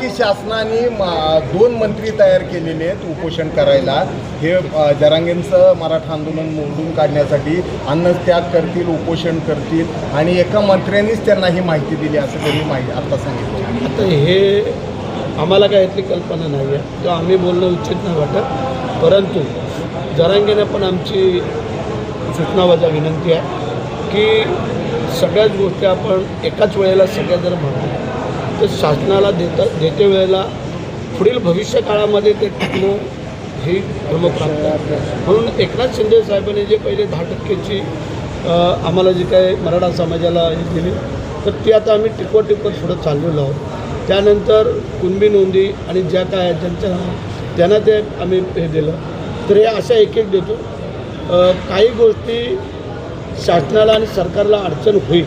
की शासनाने म- दोन मंत्री तयार केलेले आहेत उपोषण करायला. हे जरांगेंचं मराठा आंदोलन मोडून काढण्यासाठी अन्नत्याग करतील उपोषण करतील आणि एका मंत्र्यांनीच त्यांना ही माहिती दिली असं त्यांनी माहिती आता सांगितलं. आता हे आम्हाला काय यातली कल्पना नाही आहे किंवा आम्ही बोलणं उचित नाही वाटत. परंतु जरांगेने पण आमची सूचनावाजा विनंती आहे की सगळ्याच गोष्टी आपण एकाच वेळेला सगळ्या जर म्हणतो. तर शासनाला देता देते वेळेला पुढील भविष्य काळामध्ये ते टिकणं ही प्रमुख प्राप्त आहे. म्हणून एकनाथ शिंदे साहेबांनी जे पहिले दहा टक्केची आम्हाला जी काय मराठा समाजाला हे दिली तर ती आता आम्ही टिकवत टिकवत पुढं चाललेलो आहोत. त्यानंतर कुणबी नोंदी आणि ज्या काय आहेत ज्यांच्या त्यांना ते आम्ही हे दिलं. तर हे अशा एक एक देतो काही गोष्टी शासनाला आणि सरकारला अडचण होईल